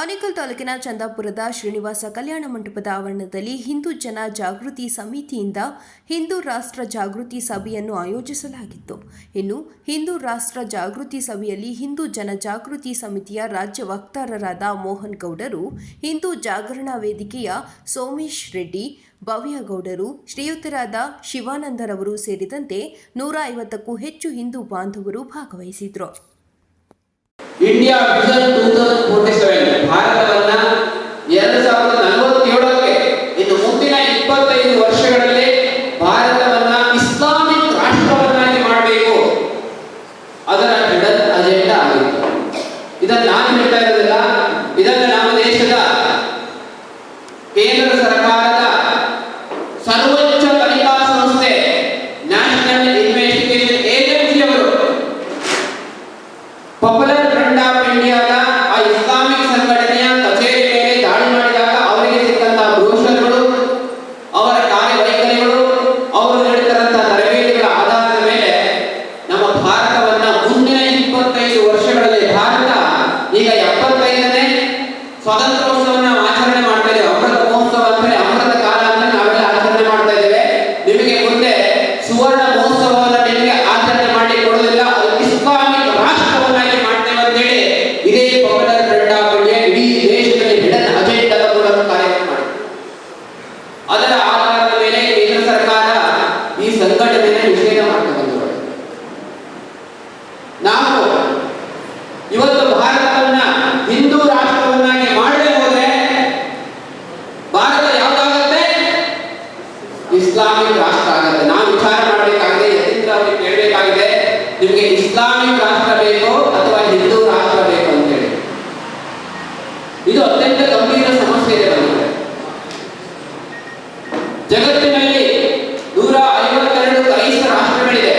ಆನೇಕಲ್ ತಾಲೂಕಿನ ಚಂದಾಪುರದ ಶ್ರೀನಿವಾಸ ಕಲ್ಯಾಣ ಮಂಟಪದ ಆವರಣದಲ್ಲಿ ಹಿಂದೂ ಜನ ಜಾಗೃತಿ ಸಮಿತಿಯಿಂದ ಹಿಂದೂ ರಾಷ್ಟ್ರ ಜಾಗೃತಿ ಸಭೆಯನ್ನು ಆಯೋಜಿಸಲಾಗಿತ್ತು. ಇನ್ನು ಹಿಂದೂ ರಾಷ್ಟ್ರ ಜಾಗೃತಿ ಸಭೆಯಲ್ಲಿ ಹಿಂದೂ ಜನ ಜಾಗೃತಿ ಸಮಿತಿಯ ರಾಜ್ಯ ವಕ್ತಾರರಾದ ಮೋಹನ್ ಗೌಡರು, ಹಿಂದೂ ಜಾಗರಣಾ ವೇದಿಕೆಯ ಸೋಮೇಶ್ ರೆಡ್ಡಿ ಭವ್ಯಗೌಡರು ಶ್ರೀಯುತರಾದ ಶಿವಾನಂದರವರು ಸೇರಿದಂತೆ ನೂರ ಐವತ್ತಕ್ಕೂ ಹೆಚ್ಚು ಹಿಂದೂ ಬಾಂಧವರು ಭಾಗವಹಿಸಿದರು. స్వతంత్రోత్సవాన్ని ಇಸ್ಲಾಮಿಕ್ ರಾಷ್ಟ್ರ ಆಗುತ್ತೆ. ನಾವು ವಿಚಾರ ಮಾಡಬೇಕಾಗಿದೆ, ಯತೀಂದ್ರ ಅವರಿಗೆ ಕೇಳಬೇಕಾಗಿದೆ, ನಿಮಗೆ ಇಸ್ಲಾಮಿಕ್ ರಾಷ್ಟ್ರ ಬೇಕೋ ಅಥವಾ ಹಿಂದೂ ರಾಷ್ಟ್ರ ಬೇಕು ಅಂತ ಹೇಳಿ. ಇದು ಅತ್ಯಂತ ಗಂಭೀರ ಸಮಸ್ಯೆ ಇದೆ ನಮಗೆ. ಜಗತ್ತಿನಲ್ಲಿ ನೂರ ಐವತ್ತೆರಡು ಕ್ರೈಸ್ತ ರಾಷ್ಟ್ರಗಳಿದೆ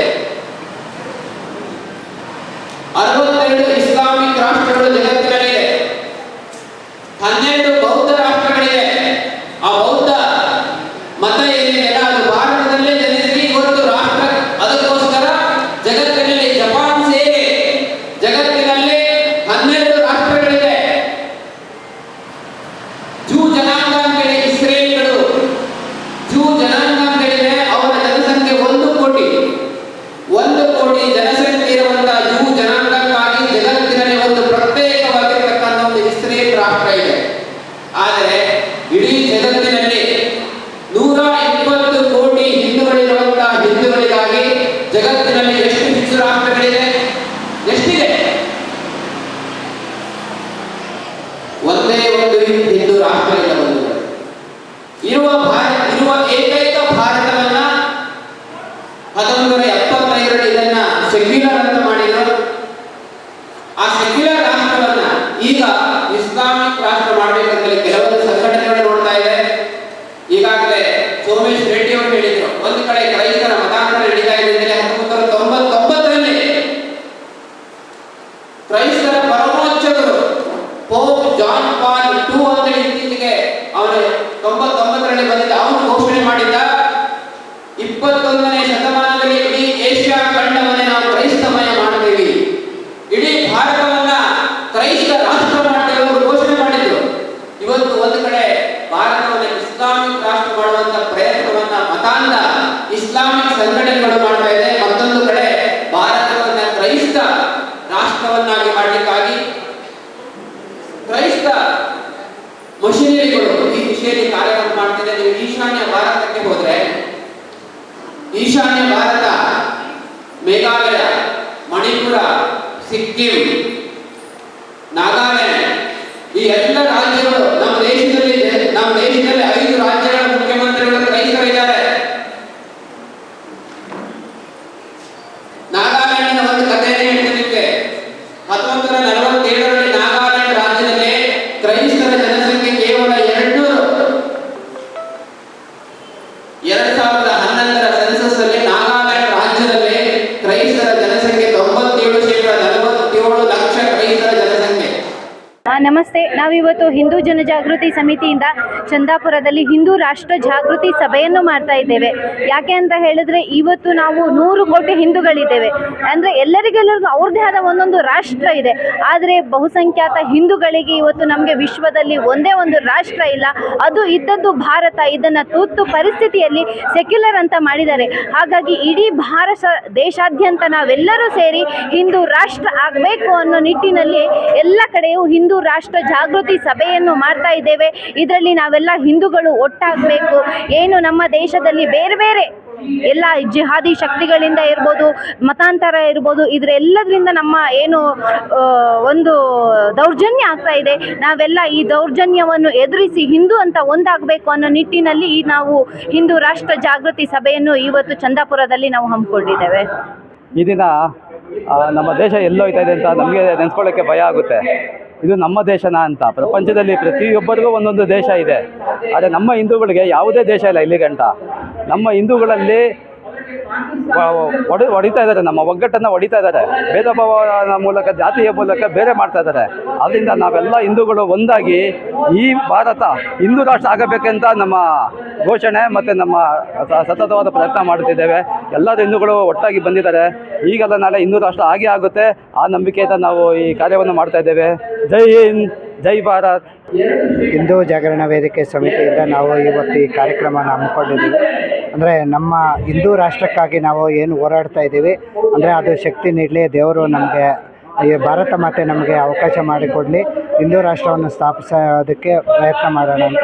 ಅರವತ್ತೆರಡು ಇಸ್ಲಾಮಿಕ್ ರಾಷ್ಟ್ರಗಳು ಜಗತ್ತಿನಲ್ಲಿದೆ ಹನ್ನೆರಡು 안내 what ಬಿಜೆಪಿ ಕಾರ್ಯವನ್ನು ಮಾಡ್ತಿದೆ ನೀವು ಈಶಾನ್ಯ ಭಾರತಕ್ಕೆ ಹೋದ್ರೆ ಈಶಾನ್ಯ ರೈತರ ಜನರ ನಮಸ್ತೆ. ನಾವಿವತ್ತು ಹಿಂದೂ ಜನಜಾಗೃತಿ ಸಮಿತಿಯಿಂದ ಚಂದಾಪುರದಲ್ಲಿ ಹಿಂದೂ ರಾಷ್ಟ್ರ ಜಾಗೃತಿ ಸಭೆಯನ್ನು ಮಾಡ್ತಾ ಇದ್ದೇವೆ. ಯಾಕೆ ಅಂತ ಹೇಳಿದ್ರೆ ಇವತ್ತು ನಾವು ನೂರು ಕೋಟಿ ಹಿಂದೂಗಳಿದ್ದೇವೆ. ಅಂದ್ರೆ ಎಲ್ಲರಿಗೆಲ್ಲರಿಗೂ ಅವ್ರದ್ದೇ ಆದ ಒಂದೊಂದು ರಾಷ್ಟ್ರ ಇದೆ. ಆದರೆ ಬಹುಸಂಖ್ಯಾತ ಹಿಂದೂಗಳಿಗೆ ಇವತ್ತು ನಮಗೆ ವಿಶ್ವದಲ್ಲಿ ಒಂದೇ ಒಂದು ರಾಷ್ಟ್ರ ಇಲ್ಲ. ಅದು ಇದ್ದದ್ದು ಭಾರತ. ಇದನ್ನು ತುರ್ತು ಪರಿಸ್ಥಿತಿಯಲ್ಲಿ ಸೆಕ್ಯುಲರ್ ಅಂತ ಮಾಡಿದ್ದಾರೆ. ಹಾಗಾಗಿ ಇಡೀ ಭಾರತ ದೇಶಾದ್ಯಂತ ನಾವೆಲ್ಲರೂ ಸೇರಿ ಹಿಂದೂ ರಾಷ್ಟ್ರ ಆಗಬೇಕು ಅನ್ನೋ ನಿಟ್ಟಿನಲ್ಲಿ ಎಲ್ಲ ಕಡೆಯೂ ಹಿಂದೂ ರಾಷ್ಟ್ರ ಜಾಗೃತಿ ಸಭೆಯನ್ನು ಮಾಡ್ತಾ ಇದ್ದೇವೆ. ಇದರಲ್ಲಿ ನಾವೆಲ್ಲ ಹಿಂದೂಗಳು ಒಟ್ಟಾಗಬೇಕು. ಏನು ನಮ್ಮ ದೇಶದಲ್ಲಿ ಬೇರೆ ಬೇರೆ ಎಲ್ಲ ಜಿಹಾದಿ ಶಕ್ತಿಗಳಿಂದ ಇರ್ಬೋದು, ಮತಾಂತರ ಇರ್ಬೋದು ಇದರೆಲ್ಲದರಿಂದ ನಮ್ಮ ಏನು ಒಂದು ದೌರ್ಜನ್ಯ ಆಗ್ತಾ ಇದೆ. ನಾವೆಲ್ಲ ಈ ದೌರ್ಜನ್ಯವನ್ನು ಎದುರಿಸಿ ಹಿಂದೂ ಅಂತ ಒಂದಾಗಬೇಕು ಅನ್ನೋ ನಿಟ್ಟಿನಲ್ಲಿ ನಾವು ಹಿಂದೂ ರಾಷ್ಟ್ರ ಜಾಗೃತಿ ಸಭೆಯನ್ನು ಇವತ್ತು ಚಂದಾಪುರದಲ್ಲಿ ನಾವು ಹಮ್ಮಿಕೊಂಡಿದ್ದೇವೆ. ಈ ದಿನ ನಮ್ಮ ದೇಶ ಎಲ್ಲೋಯ್ತಾ ಇದೆ ಅಂತ ನಮಗೆ ನೆನೆಸ್ಕೊಳ್ಳೋಕ್ಕೆ ಭಯ ಆಗುತ್ತೆ. ಇದು ನಮ್ಮ ದೇಶನ ಅಂತ. ಪ್ರಪಂಚದಲ್ಲಿ ಪ್ರತಿಯೊಬ್ಬರಿಗೂ ಒಂದೊಂದು ದೇಶ ಇದೆ. ಆದರೆ ನಮ್ಮ ಹಿಂದೂಗಳಿಗೆ ಯಾವುದೇ ದೇಶ ಇಲ್ಲ ಇಲ್ಲಿ ಗಂಟ. ನಮ್ಮ ಹಿಂದೂಗಳಲ್ಲಿ ಒಡಿ ಹೊಡೆ ಹೊಡಿತಾ ಇದ್ದಾರೆ. ನಮ್ಮ ಒಗ್ಗಟ್ಟನ್ನು ಹೊಡಿತಾ ಇದ್ದಾರೆ. ಭೇದ ಭಾವನ ಮೂಲಕ, ಜಾತಿಯ ಮೂಲಕ ಬೇರೆ ಮಾಡ್ತಾ ಇದ್ದಾರೆ. ಅದರಿಂದ ನಾವೆಲ್ಲ ಹಿಂದೂಗಳು ಒಂದಾಗಿ ಈ ಭಾರತ ಹಿಂದೂ ರಾಷ್ಟ್ರ ಆಗಬೇಕಂತ ನಮ್ಮ ಘೋಷಣೆ ಮತ್ತು ನಮ್ಮ ಸತತವಾದ ಪ್ರಯತ್ನ ಮಾಡುತ್ತಿದ್ದೇವೆ. ಎಲ್ಲ ಹಿಂದೂಗಳು ಒಟ್ಟಾಗಿ ಬಂದಿದ್ದಾರೆ. ಈಗಲ್ಲ ನಾಳೆ ಇನ್ನೂ ರಾಷ್ಟ್ರ ಹಾಗೆ ಆಗುತ್ತೆ. ಆ ನಂಬಿಕೆಯಿಂದ ನಾವು ಈ ಕಾರ್ಯವನ್ನು ಮಾಡ್ತಾ ಇದ್ದೇವೆ. ಜೈ ಹಿಂದ್, ಜೈ ಭಾರತ್. ಹಿಂದೂ ಜಾಗರಣ ವೇದಿಕೆ ಸಮಿತಿಯಿಂದ ನಾವು ಇವತ್ತು ಈ ಕಾರ್ಯಕ್ರಮನ ಹಮ್ಮಿಕೊಂಡಿದ್ದೀವಿ. ಅಂದರೆ ನಮ್ಮ ಹಿಂದೂ ರಾಷ್ಟ್ರಕ್ಕಾಗಿ ನಾವು ಏನು ಹೋರಾಡ್ತಾ ಇದ್ದೀವಿ. ಅಂದರೆ ಅದು ಶಕ್ತಿ ನೀಡಲಿ, ದೇವರು ನಮಗೆ, ಈ ಭಾರತ ಮಾತೆ ನಮಗೆ ಅವಕಾಶ ಮಾಡಿಕೊಡಲಿ. ಹಿಂದೂ ರಾಷ್ಟ್ರವನ್ನು ಸ್ಥಾಪಿಸೋದಕ್ಕೆ ಪ್ರಯತ್ನ ಮಾಡೋಣ ಅಂತ.